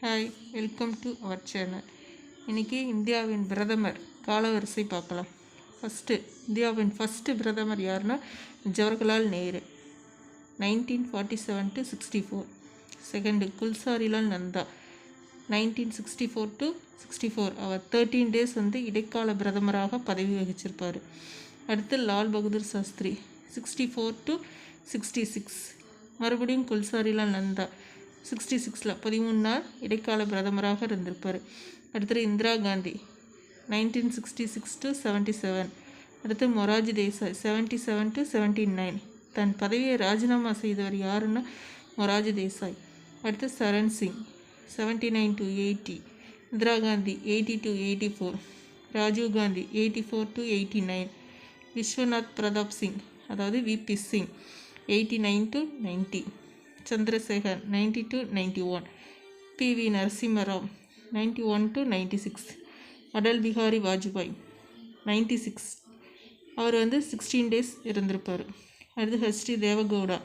Hi welcome to our channel இன்றைக்கி இந்தியாவின் பிரதமர் காலவரிசை பார்க்கலாம். ஃபஸ்ட்டு இந்தியாவின் ஃபஸ்ட்டு பிரதமர் யாருன்னா Jawaharlal Nehru. Nineteen forty seven to sixty four second Gulzarilal Nanda. Nineteen sixty four to sixty four our thirteen days வந்து இடைக்கால பிரதமராக பதவி வகிச்சிருப்பார். அடுத்து Lal Bahadur Shastri. Sixty four to sixty six மறுபடியும் குல்சாரிலால் நந்தா. சிக்ஸ்டி சிக்ஸில் பதிமூணு நாள் இடைக்கால பிரதமராக இருந்திருப்பார். அடுத்தது Indira Gandhi nineteen sixty six to seventy seven. அடுத்து Morarji Desai seventy seven to seventy nine. தன் பதவியை ராஜினாமா செய்தவர் யாருன்னா மொராஜி தேசாய். அடுத்து Charan Singh seventy nine to eighty. Indira Gandhi eighty to eighty four. Rajiv Gandhi eighty four to eighty nine. Vishwanath Pratap Singh அதாவது V P Singh eighty nine to ninety Chandra Shekhar ninety to ninety one P V Narasimha Rao ninety one to ninety six Atal Bihari Vajpayee ninety six அவர் வந்து sixteen days இருந்திருப்பார் அடுத்து H D Deve Gowda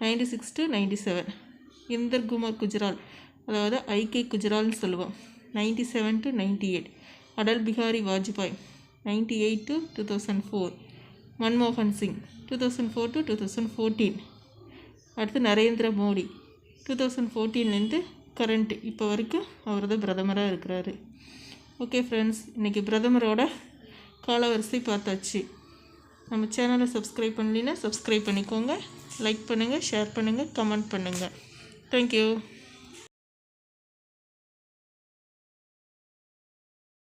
ninety six to ninety seven Inder Kumar Gujral அதாவது ஐகே குஜரால்னு சொல்லுவோம். Ninety seven to ninety eight Atal Bihari Vajpayee ninety eight to two thousand four மன்மோகன் Singh two thousand four to two thousand fourteen அடுத்து Narendra Modi. Two thousand ஃபோர்டீன்லேருந்து current இப்போ வரைக்கும் அவர் தான் பிரதமராக இருக்கிறாரு. ஓகே ஃப்ரெண்ட்ஸ் இன்றைக்கி பிரதமரோட காலவரிசை பார்த்தாச்சு. நம்ம சேனலை சப்ஸ்கிரைப் பண்ணலைன்னா சப்ஸ்கிரைப் பண்ணிக்கோங்க. லைக் பண்ணுங்கள் ஷேர் பண்ணுங்கள் கமெண்ட் பண்ணுங்கள் தேங்க்யூ